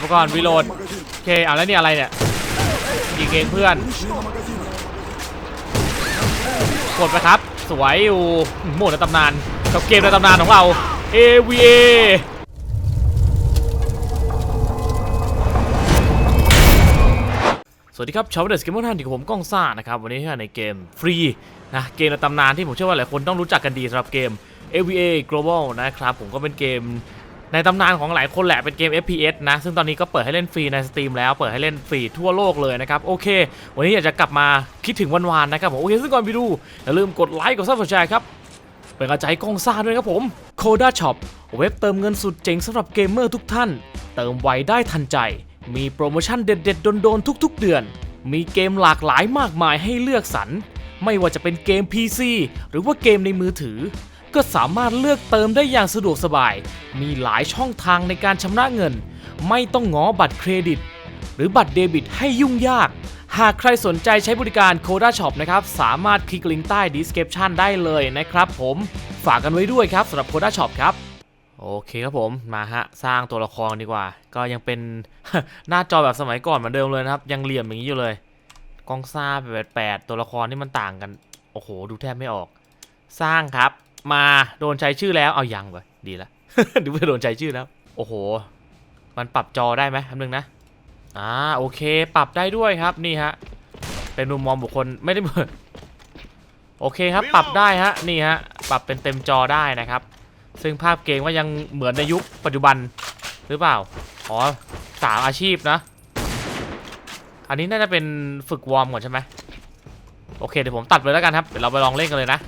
อุปกรณ์รีโหลดโอเคเอาแล้วนี่อะไรเนี่ยยิงเองเพื่อนกดไปครับ สวยอยู่โหมดในตำนานกับเกมในตำนานของเรา AVA สวัสดีครับชาวเดสเกมเมอร์ท่านที่ผมก้องซ่านะครับ วันนี้ในเกมฟรีนะเกมในตำนานที่ผมเชื่อว่าหลายคนต้องรู้จักกันดีสำหรับเกม AVA Global นะครับ ผมก็เป็นเกม ในตำนานของหลายคนแหละเป็นเกม FPS นะ ซึ่งตอนนี้ก็เปิดให้เล่นฟรีใน Steam แล้วเปิดให้เล่นฟรีทั่วโลกเลยนะครับ โอเค วันนี้อยากจะกลับมาคิดถึงวันวานนะครับผมโอเคซึ่งก่อนไปดู อย่าลืมกดไลค์กดซับสไครต์ครับ เป็นกระจายกองซ่าด้วยครับผม Coda Shop เว็บเติมเงินสุดเจ๋งสำหรับเกมเมอร์ทุกท่าน เติมไวได้ทันใจ มีโปรโมชั่นเด็ดๆโดนๆทุก ๆ เดือน มีเกมหลากหลายมากมายให้เลือกสรรไม่ว่าจะเป็นเกม PC หรือว่าเกมในมือถือ ก็สามารถเลือกเติมได้อย่างสะดวกสบาย มีหลายช่องทางในการชำระเงิน ไม่ต้องง้อบัตรเครดิต หรือบัตรเดบิตให้ยุ่งยาก หากใครสนใจใช้บริการ Coda Shop นะครับ สามารถคลิกลิงก์ใต้ description ได้เลยนะครับผมฝากกันไว้ด้วยครับสำหรับ Coda Shop ครับโอเคครับผมมาฮะสร้างตัวละครดีกว่า ก็ยังเป็นหน้าจอแบบสมัยก่อนเหมือนเดิมเลยนะครับ ยังเหลี่ยมอย่างนี้อยู่เลยกล้องซ่าแบบแปดตัวละครที่มันต่างกัน โอ้โห ดูแทบไม่ออก สร้างครับ มาโดนใช้ชื่อแล้วเอายังไปดีละดูว่าโดนใช้ชื่อแล้ว โอ้โห มันปรับจอได้ไหมคำนึงนะอ่าโอเค ปรับได้ด้วยครับนี่ฮะเป็นมุมมองบุคคลไม่ได้เปิดโอเคครับปรับได้ฮะนี่ฮะปรับเป็นเต็มจอได้นะครับ ซึ่งภาพเกมก็ยังเหมือนในยุคปัจจุบันหรือเปล่าอ๋อสามอาชีพนะ อันนี้น่าจะเป็นฝึกวอร์มก่อนใช่ไหมโอเคเดี๋ยวผมตัดไปแล้วกันครับเดี๋ยวเราไปลองเล่นกันเลยนะ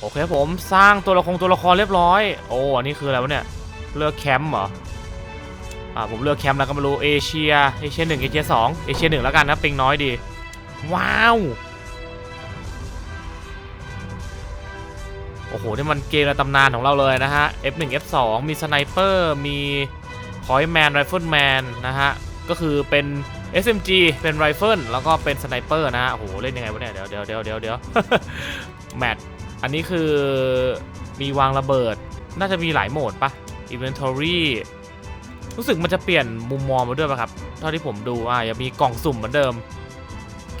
โอเคผมสร้างตัวละครตัวละครเรียบร้อย โอ้อันนี้คืออะไรวะเนี่ยเลือกแคมป์เหรออ่าผมเลือกแคมป์แล้วก็ไม่รู้เอเชียเอเชียหนึ่งเอเชียสองเอเชียหนึ่งแล้วกันนะปิงน้อยดีว้าวโอ้โหนี่มันเกมในตำนานของเราเลยนะฮะ F1 F2 มีสไนเปอร์มี Point Man Rifle Man นะฮะ ก็คือเป็น SMG เป็นไรเฟิลแล้วก็เป็นสไนเปอร์นะฮะโอ้โห เล่นยังไงวะเนี่ย เดี๋ยวเดี๋ยวเดี๋ยวเดี๋ยวเดี๋ยวแมท อันนี้คือมีวางระเบิด น่าจะมีหลายโหมดปะ Inventory รู้สึกมันจะเปลี่ยนมุมมองมาด้วยปะครับ เท่าที่ผมดูอะยังมีกล่องสุ่มเหมือนเดิม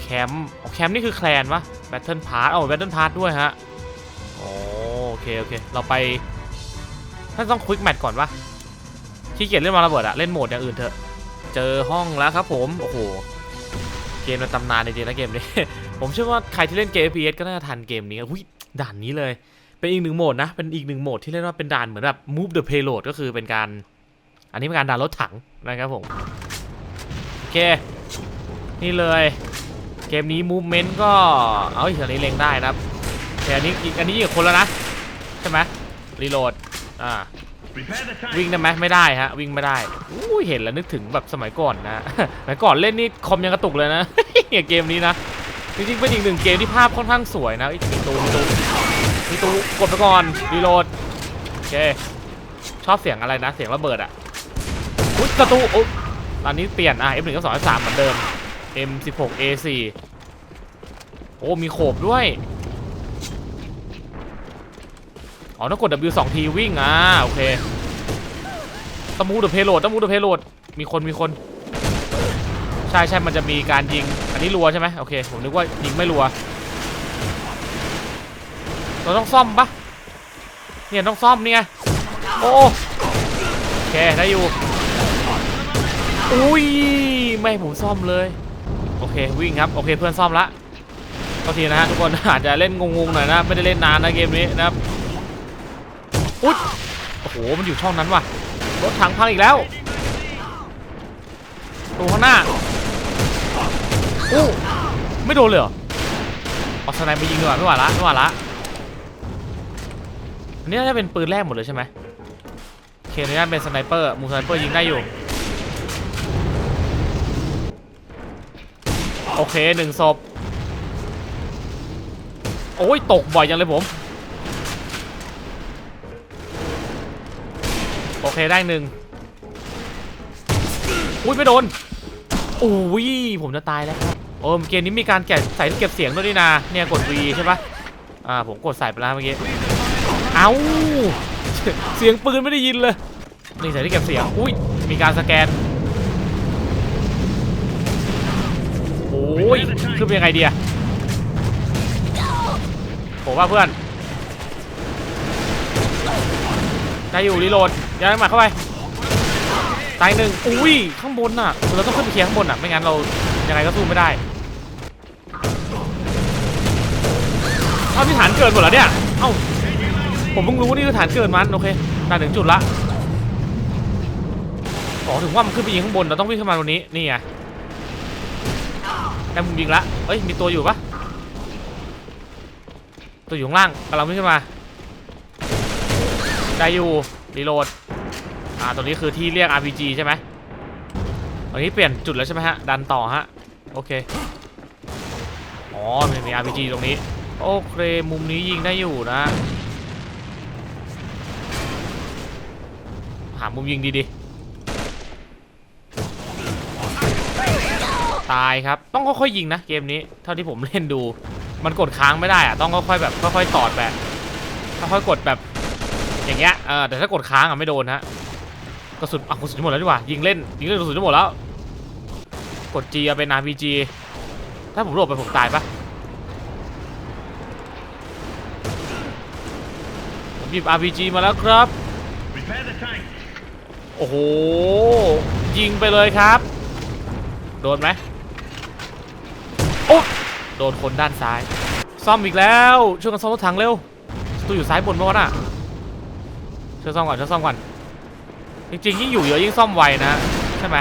แคมป์อ๋อแคมป์นี่คือแคลนปะแบทเทิลพาร์ทอ๋อแบทเทิลพาร์ทด้วยฮะโอเคโอเค เราไปน่าจะต้องควิกแมทก่อนปะขี้เกียจเล่นมางระเบิดอะเล่นโหมดอย่างอื่นเถอะ เจอห้องแล้วครับผม โอ้โห เกมในตำนานจริงๆนะเกมนี้ ผมเชื่อว่าใครที่เล่นเกม FPS ก็น่าจะทันเกมนี้อุ้ยด่านนี้เลย เป็นอีกหนึ่งโหมดนะ เป็นอีกหนึ่งโหมดที่เรียกว่าเป็นด่านเหมือนแบบ move the payload ก็คือเป็นการ อันนี้เป็นการดันรถถังนะครับผม โอเค นี่เลย เกมนี้มูฟเมนต์ก็ เอาอีกอันนี้เล็งได้นะครับแต่อันนี้อีกอันนี้อีกคนแล้วนะ ใช่ไหมรีโหลด อ่า วิ่งได้ไหมไม่ได้ฮะ วิ่งไม่ได้อู้เห็นแล้วนึกถึงแบบสมัยก่อนนะ สมัยก่อนเล่นนี่คอมยังกระตุกเลยนะเกมนี้นะ จริงๆเป็นอีกหนึ่งเกมที่ภาพค่อนข้างสวยนะมีตูมีตูมีตูกดไปก่อนรีโหลดโอเคชอบเสียงอะไรนะเสียงระเบิดอะอุ๊ยประตูอุ๊ยตอนนี้เปลี่ยนอะ F1 กับ2 3เหมือนเดิม M16 A4 โอ้มีโขบด้วยอ๋อต้องกด W 2ทีวิ่งอ่าโอเคตะมูเดอะเพโลดตะมูเดอะเพโลดมีคนมีคน ใช่ใช่มันจะมีการยิง อันนี้รัวใช่ไหมโอเค ผมนึกว่ายิงไม่รัว เราต้องซ่อมปะเนี่ยต้องซ่อมเนี่ยโอ้โอเคได้อยู่ อุ้ยไม่ผมซ่อมเลย โอเควิ่งครับ โอเคเพื่อนซ่อมละโทษทีนะฮะทุกคนอาจจะเล่นงงๆหน่อยนะ ไม่ได้เล่นนานนะเกมนี้นะครับอุ๊ยโอ้โหมันอยู่ช่องนั้นว่ะรถถังพังอีกแล้วตัวข้างหน้า อู้ไม่โดนเลยเหรอเอาสไนไปยิงดีกว่าไม่ไหวละไม่ไหวละอันนี้น่าจะเป็นปืนแรกหมดเลยใช่ไหมเคนนี้น่าเป็นสไนเปอร์มูสไนเปอร์ยิงได้อยู่โอเคหนึ่งศพโอ้ยตกบ่อยจังเลยผมโอเคได้หนึ่งอุ้ยไม่โดนโอ้ยผมจะตายแล้วครับ โอ้เกมนี้มีการแกะใส่เก็บเสียงด้วยนี่นาเนี่ยกด V ใช่ปะอ่าผมกดใส่ไปแล้วเมื่อกี้เอ้าเสียงปืนไม่ได้ยินเลยนี่ใส่ที่เก็บเสียงอุ้ยมีการสแกนโอ้ยขึ้นเป็นยังไงดีอะผมว่าเพื่อนได้อยู่รีโหลดยัดหมาเข้าไปตายหนึ่งอุ้ยข้างบนน่ะเราต้องขึ้นไปเคลียร์ข้างบนน่ะไม่งั้นเรา ยังไงก็สู้ไม่ได้เอาที่ฐานเกิดหมดแล้วเนี่ย เอ้า ผมเพิ่งรู้ว่านี่คือฐานเกิดมันโอเคได้ถึงจุดละอ๋อถึงว่ามันขึ้นไปยิงข้างบนเราต้องวิ่งขึ้นมาตรงนี้ นี่ไงได้มุมยิงละเอ้ยมีตัวอยู่ปะตัวอยู่ข้างล่างกำลังวิ่งขึ้นมาได้อยู่รีโหลด อ่าตรงนี้คือที่เรียก RPG ใช่ไหมตอนนี้เปลี่ยนจุดแล้วใช่ไหมฮะ ดันต่อฮะ โอเค อ๋อมันมี RPG ตรงนี้ โอเค มุมนี้ยิงได้อยู่นะ หามุมยิงดีๆ ตายครับ ต้องค่อยๆยิงนะ เกมนี้ เท่าที่ผมเล่นดู มันกดค้างไม่ได้อะต้องค่อยๆแบบค่อยๆตอดแบบค่อยๆกดแบบอย่างเงี้ย เออแต่ถ้ากดค้างอะไม่โดนฮะกระสุนอะกระสุนจะหมดแล้วดีกว่า ยิงเล่น ยิงเล่นกระสุนจะหมดแล้ว กด G เอาเป็น RPG ถ้าผมโหลดไปผมตายปะผมหยิบ RPG มาแล้วครับ โอ้โห ยิงไปเลยครับ โดนไหมโอ้โดนคนด้านซ้าย ซ่อมอีกแล้ว ช่วยกันซ่อมรถถังเร็วตัวอยู่ซ้ายบนเมื่อวานอะช่วยซ่อมก่อนช่วยซ่อมก่อนจริงๆยิ่งอยู่เยอะยิ่งซ่อมไวนะ ใช่ไหม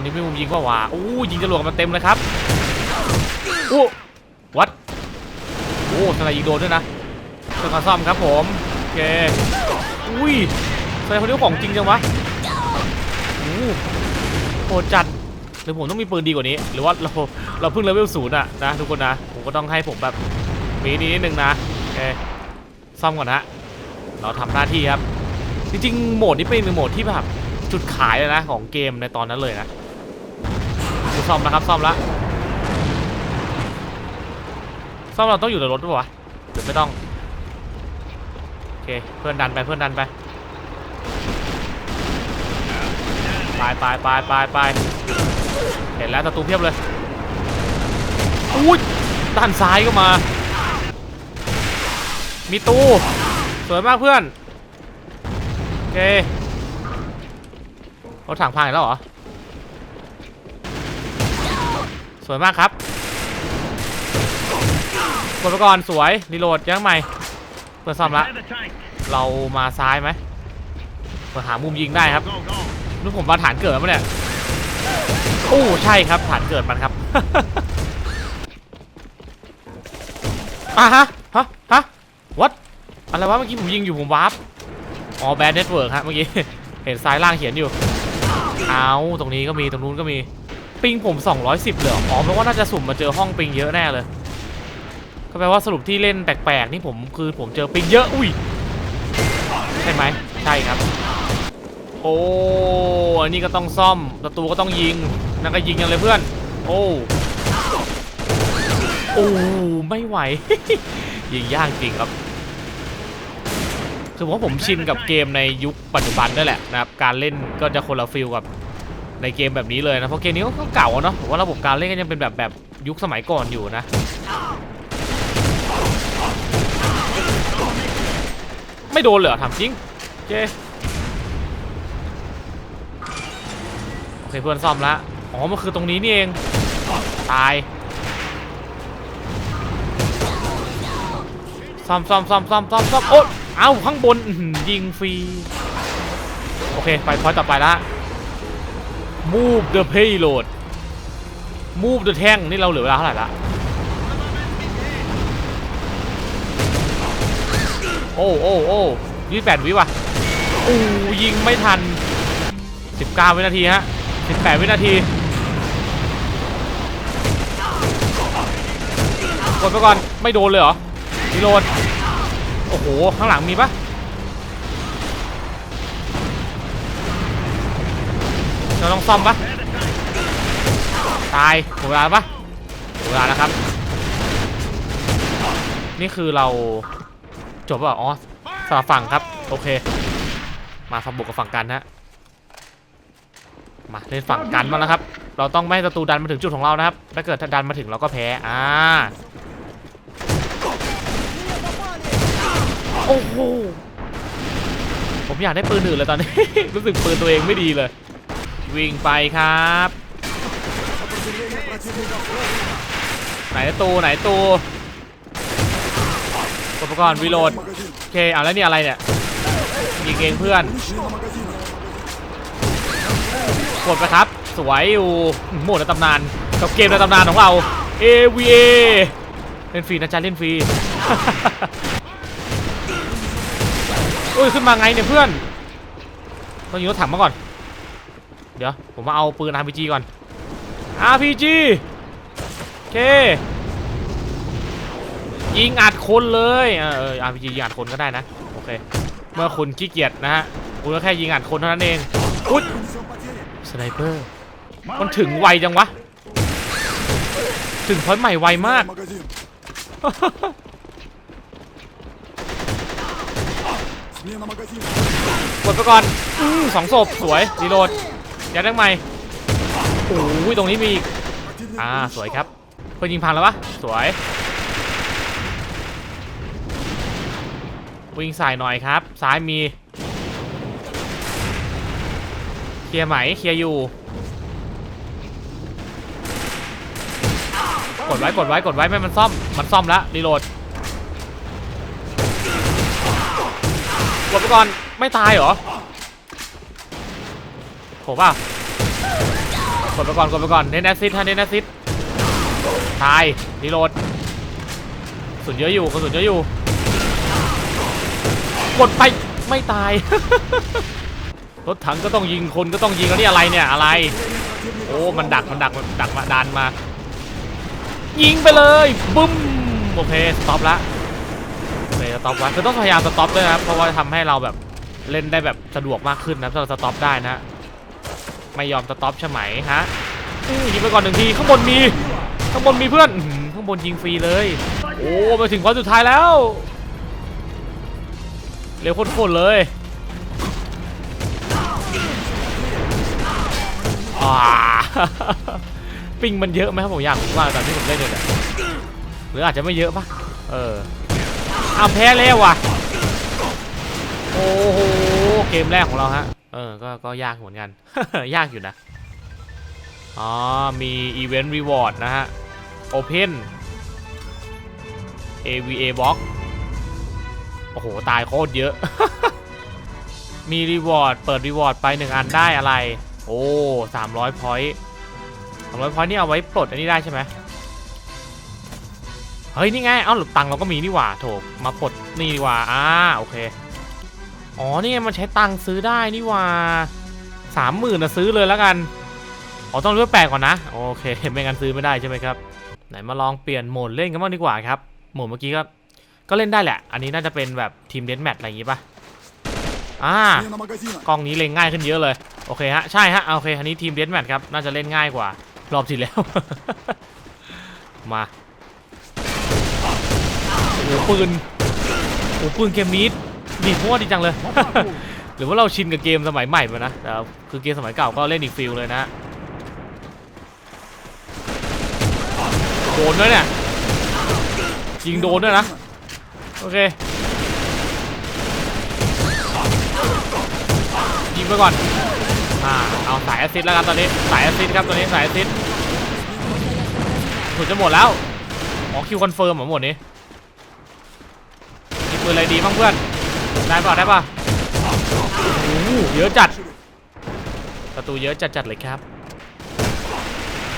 มุมนี้ไม่มุมยิงว่าว่าอู้ยิงจรวดกันมาเต็มเลยครับอู้วัดโอ้สไนด์ยิงโดนด้วยนะช่วยกันซ่อมครับผมโอเคอุ้ยแสดงคนนี้ของจริงจังวะโอ้โหโหจัดหรือผมต้องมีปืนดีกว่านี้ หรือว่าเราเราเพิ่งเลเวลศูนย์อะนะทุกคนนะผมก็ต้องให้ผมแบบมีนี้นิดนึงนะโอเคซ่อมก่อนนะเราทำหน้าที่ครับจริงๆโหมดนี้เป็นโหมดที่แบบจุดขายเลยนะของเกมในตอนนั้นเลยนะ ซ่อมแล้วครับ ซ่อมแล้วซ่อมเราต้องอยู่ในรถด้วยวะหรือไม่ต้อง โอเค เพื่อนดันไป เพื่อนดันไป ไปไปไปไปไปเห็นแล้วศัตรูเพียบเลยอุ้ยด้านซ้ายก็มา มีตู้สวยมากเพื่อน โอเครถถังพังอีกแล้วเหรอ ส วยมากครับกดไปก่อนสวยรีโหลดยังใหม่เปิดซ่อมละเรามาซ้ายไหมมาหามุมยิงได้ครับนี่ผมมาฐานเกิดแล้วเนี่ยโอ้ใช่ครับฐานเกิดมันครับอะฮะฮะฮะ what อะไรวะเมื่อกี้ผมยิงอยู่ผมวาร์ปอ๋อแบนเน็ตเวิร์กฮะเมื่อกี้เห็นซ้ายล่างเขียนอยู่เอาตรงนี้ก็มีตรงนู้นก็มี ปิงผม 210เลยเหรออ๋อแปลว่าน่าจะสุ่มมาเจอห้องปิงเยอะแน่เลยก็แปลว่าสรุปที่เล่นแปลกๆนี่ผมคือผมเจอปิงเยอะอุ้ยใช่ไหมใช่ครับ โอ้อันนี้ก็ต้องซ่อมศัตรูก็ต้องยิงนั่นก็ยิงกันเลยเพื่อน โอ้โอ้ไม่ไหว ยิงยากจริงครับคือผมว่าผมชินกับเกมในยุคปัจจุบันนั่นแหละนะครับการเล่นก็จะคนละฟิลกับ ในเกมแบบนี้เลยนะ เพราะเกมนี้ก็เก่าเนาะผมว่าระบบการเล่นก็ยังเป็นแบบแบบยุคสมัยก่อนอยู่นะไม่โดนเหรอถามจริงโอเคโอเคเพื่อนซ่อมล้วอ๋อ มันคือตรงนี้นี่เอง ตาย ซ่อมซ่อมซ่อมซ่อมซ่อมซ่อมโอ๊ยเอ้าข้างบนยิงฟรี โอเค ไปพอยต่อไปละ move the payload move the tank นี่เราเหลือเวลาเท่าไหร่ละโอ้โอ้โอ้ยี่แปดวิว่ะอู้ยิงไม่ทัน 19 วินาทีฮะ 18 วินาทีกดไปก่อน ไม่โดนเลยเหรอรีโหลดโอ้โห ข้างหลังมีปะ เราต้องซ่อมปะตายหมดเวลาปะหมดเวลาแล้วครับ นี่คือเราจบป่ะอ๋อสลับฝั่งครับ โอเค มาฝั่งบุกกับฝั่งกันฮะมาเล่นฝั่งกันมางแล้วครับ เราต้องไม่ให้ศัตรูดันมาถึงจุดของเรานะครับ ถ้าเกิดถ้าดันมาถึงเราก็แพ้ อ่า โอ้โห ผมอยากได้ปืนอื่นเลยตอนนี้ รู้สึกปืนตัวเองไม่ดีเลย วิ่งไปครับ ไหนตูไหนตูอุปกรณ์วิโหลดโอเคเอาแล้วนี่อะไรเนี่ยยิงเองเพื่อนกดไปครับ สวยอยู่โหมดในตำนานกับเกมในตำนานของเรา AVA เล่นฟรีนะจ๊ะเล่นฟรีโอ้ยขึ้นมาไงเนี่ยเพื่อนต้องยิงรถถังมาก่อน เดี๋ยว ผมมาเอาปืน RPG ก่อน RPG โอเค ยิงอัดคนเลยเออ RPG ยิงอัดคนก็ได้นะ โอเค เมื่อคุณขี้เกียจนะฮะ คุณก็แค่ยิงอัดคนเท่านั้นเองอุ๊สไนเปอร์ มันถึงไวจังวะ ถึงพอยใหม่ไวมาก กดไปก่อนอสองศพสวยรีโหลด ยัดทั้งใหม่โอ้ยตรงนี้มีอ่าสวยครับเพื่อนยิงพังแล้วปะสวย วิ่งสายหน่อยครับ ซ้ายมี เคลียร์ไหมเคลียร์อยู่ กดไว้กดไว้กดไว้ไม่มันซ่อม มันซ่อมแล้วรีโหลดกดไปก่อนไม่ตายเหรอ โหป่ะกดไปก่อนกดไปก่อนเน้นแอซิดฮะเน้นแอซิดตายรีโหลดสุนเยอะอยู่กระสุนเยอะอยู่ กดไปไม่ตาย รถถังก็ต้องยิงคนก็ต้องยิงแล้วนี่อะไรเนี่ยอะไร โอ้ มันดักมันดักมันดักมาดันมา ยิงไปเลยบึ้มโอเคสต็อปละโอเคสต็อปละคือต้องพยายามสต็อปด้วยนะครับเพราะว่าทำให้เราแบบเล่นได้แบบสะดวกมากขึ้นนะถ้าเราสต็อปได้นะ ไม่ยอมสต็อปใช่ไหมฮะยิงไปก่อนหนึ่งทีข้างบนมีข้างบนมีเพื่อนข้างบนยิงฟรีเลย โอ้มาถึงคนสุดท้ายแล้วเร็วโคตรเลยอ่าปิงมันเยอะไหมครับผมอยากรู้ว่าตอนที่ผมเล่นเนี่ยหรืออาจจะไม่เยอะปะเออเอาแพ้แล้วว่ะโอ้โหเกมแรกของเราฮะ เออ ก็ ก็ยากเหมือนกัน ยากอยู่นะ อ๋อ มี Event Reward นะฮะ Open AVA Box โอ้โห ตายโคตรเยอะ มี Reward เปิด Reward ไปหนึ่งอันได้อะไร โอ้300 point 300 point นี่เอาไว้ปลดอันนี้ได้ใช่ไหมเฮ้ย นี่ไง เอ้าหรือตังค์เราก็มีนี่หว่า โถ มาปลดนี่ดีกว่า อ่า โอเค อ๋อนี่ไมันใช้ตังค์ซื้อได้นี่ว่าสามหมื่นนะซื้อเลยแล้วกันอ๋อต้องเลือกแปลก่อนนะโอเคไม่งั้นซื้อไม่ได้ใช่ไหมครับไหนมาลองเปลี่ยนโหมดเล่นกันบ้างดีกว่าครับโหมดเมื่อกี้ก็ก็เล่นได้แหละ อันนี้น่าจะเป็นแบบทีมเดนแมทอะไรอย่างงี้ปะอ่ากล้องนี้เล่นง่ายขึ้นเยอะเลยโอเคฮะใช่ฮะโอเคอันนี้ทีมเดนแมทครับน่าจะเล่นง่ายกว่ารอบที่แล้ว มาโอ้ปืนโอ้ปืนเกมมิด ดีมั่วดีจังเลย หรือว่าเราชินกับเกมสมัยใหม่มานะแต่คือเกมสมัยเก่าก็เล่นอีกฟิลเลยนะโดนด้วยเนี่ยยิงโดนด้วยนะ โอเค ยิงไปก่อน อ่า เอาสายแอซิดแล้วกันตอนนี้ สายแอซิดครับตอนนี้สายแอซิดถูกจะหมดแล้ว อ๋อคิวคอนเฟิร์มหรอหมดนี้มีปืนอะไรดีบ้างเพื่อน ได้ป่ะได้ป่ะโอ้โหเยอะจัดประตูเยอะจัดจัดเลยครับ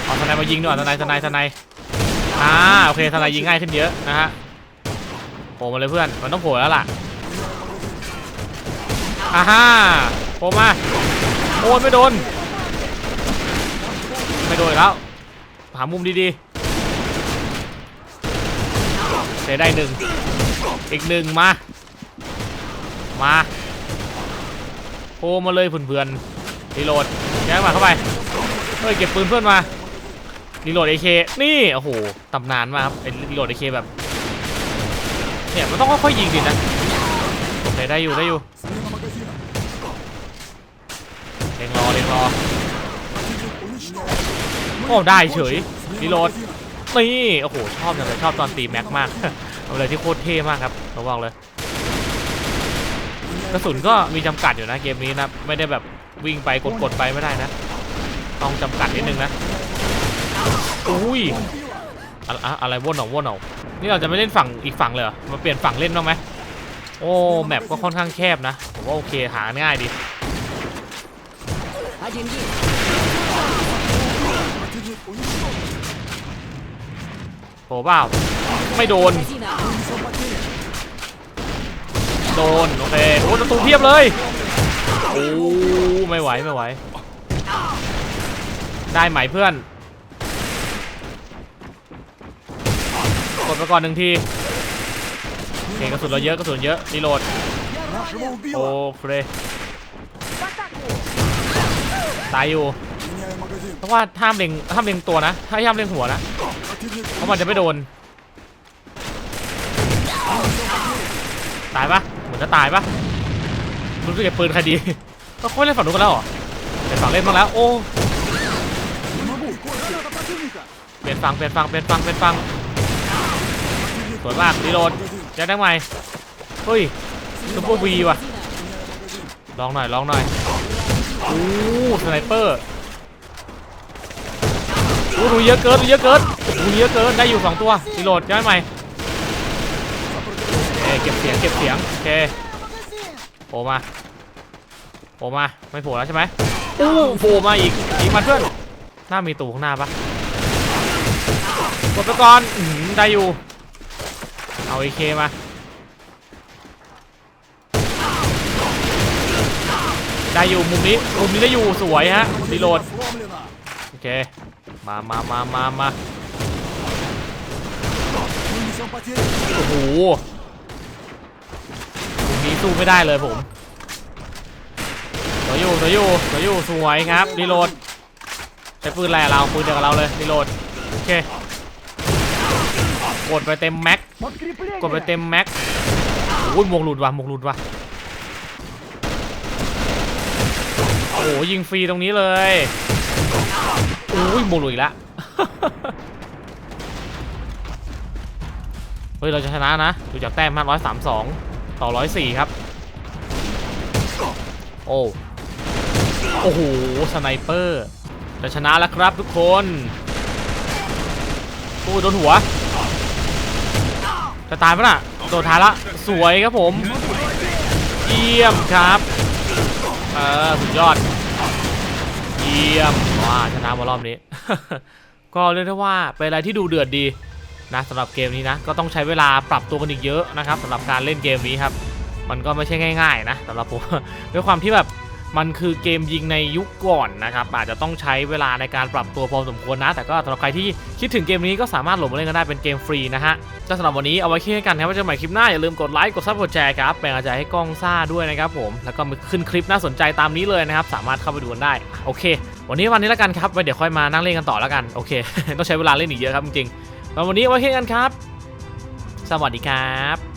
เอาทนายมายิงด้วยทนายทนายทนายอ่าโอเคทนายยิงง่ายขึ้นเยอะนะฮะโผล่มาเลยเพื่อนมันต้องโผล่แล้วล่ะอ่าฮ่าโผล่มาโอนไม่โดนไม่โดนแล้วหามุมดีๆเสียได้หนึ่งอีกหนึ่งมา มาโคมาเลยเพื่อนๆรีโหลดแย่งมาเข้าไปเฮ้ยเก็บปืนเพื่อนมารีโหลดไอเคนี่โอ้โหตำนานมากครับไอ้รีโหลดไอเคแบบเนี่ยมันต้องค่อยๆยิงดินะโอเคได้อยู่ได้อยู่เล็งรอเล็งรอโอ้ได้เฉยรีโหลดนี่โอ้โหชอบจังเลยชอบตอนตีแม็กมากอะไรที่โคตรเท่มากครับระวังเลย กระสุนก็มีจำกัดอยู่นะเกมนี้นะ ไม่ได้แบบวิ่งไปกดๆไปไม่ได้นะ ต้องจำกัดนิดนึงนะ อุ้ย อะไรว่นเอาว่นเอานี่เราจะไม่เล่นฝั่งอีกฝั่งเลยมาเปลี่ยนฝั่งเล่นบ้างไหมโอ้แมปก็ค่อนข้างแคบนะ ผมว่าโอเคหาง่ายดีโหเปล่าไม่โดน โดนโอเคโอ้ศัตรูเพียบเลยโอ้ไม่ไหวไม่ไหว ได้ไหมเพื่อนกดไปก่อนหนึ่งทีเก่กระสุนเราเยอะกระสุนเยอะรีโหลดโอ้เคตายอยู่เพราะว่าห้ามเล็งห้ามเล็งตัวนะห้ามเล็งหัวนะเพราะมันจะไม่โดนตายปะ จะตายปะรู้สึกไงปืนใครดีก็ค่อยเล่นฝั่งนู้นกันแล้วเหรอเปลี่ยนฝั่งเล่นบ้างแล้วโอ้เป็นฝั่งเป็นฝั่งเป็นฝั่งเป็นฝั่งสวยมากดีโรดจะได้ไหมเฮ้ยซุปเปอร์วีว่ะลองหน่อยลองหน่อยโอ้สไนเปอร์โอ้ดูเยอะเกินดูเยอะเกินดูเยอะเกินได้อยู่สองตัวดีโรดจะได้ไหม เก็บเสียงเก็บเสียงโอเคโผล่มาโผล่มาไม่โผล่แล้วใช่ไหมอู้โผล่มาอีกอีกมาเพื่อนน่ามีตูข้างหน้าปะกดไปก่อนได้อยู่เอาเอเคมาได้อยู่มุมนี้มุมนี้ได้อยู่สวยฮะรีโหลดโอเคมามามามามาโอ้โห นี้สู้ไม่ได้เลยผมตัวอยู่ตัวอยู่ตัวอยู่สวยครับรีโหลดใช้ปืนอะไรเราปืนเดียวกับเราเลยรีโหลดโอเคกดไปเต็มแม็กกดไปเต็มแม็กโอ้ยหมวกหลุดว่ะมวกหลุดว่ะโอ้ยิงฟรีตรงนี้เลยโอ้ยมวกหลุดอีกแล้วเฮ้ยเราจะชนะนะดูจากแต้มมา132 ต่อ104ครับ โอ้ โอ้โห สไนเปอร์ จะชนะแล้วครับทุกคนโอ้โดนหัว จะตายปะน่ะ โดนท้ายละ สวยครับผม เยี่ยมครับ เออ สุดยอด เยี่ยม ว้า ชนะมารอบนี้ ก็เรียกได้ว่าเป็นอะไรที่ดูเดือดดี นะสำหรับเกมนี้นะก็ต้องใช้เวลาปรับตัวกันอีกเยอะนะครับสำหรับการเล่นเกมนี้ครับมันก็ไม่ใช่ง่าย ๆ นะสำหรับผมด้วยความที่แบบมันคือเกมยิงในยุคก่อนนะครับอาจจะต้องใช้เวลาในการปรับตัวพอสมควรนะ แต่ก็สำหรับใครที่คิดถึงเกมนี้ก็สามารถโหลดมาเล่นกันได้เป็นเกมฟรีนะฮะก็สำหรับวันนี้เอาไว้แค่กันครับไว้เจอกันใหม่คลิปหน้าอย่าลืมกดไลค์กดซับกดแชร์ครับเป็นกำลังใจให้กล้องซ่าด้วยนะครับผมแล้วก็ขึ้นคลิปน่าสนใจตามนี้เลยนะครับสามารถเข้าไปดูกันได้โอเค วันนี้วันนี้แล้วกันครับไว้เดี๋ยวค่อยมานั่งเล่นกันต่อแล้วกันโอเค ต้องใช้เวลาเล่นอีกเยอะครับจริง วันนี้ไว้แค่กันครับ สวัสดีครับ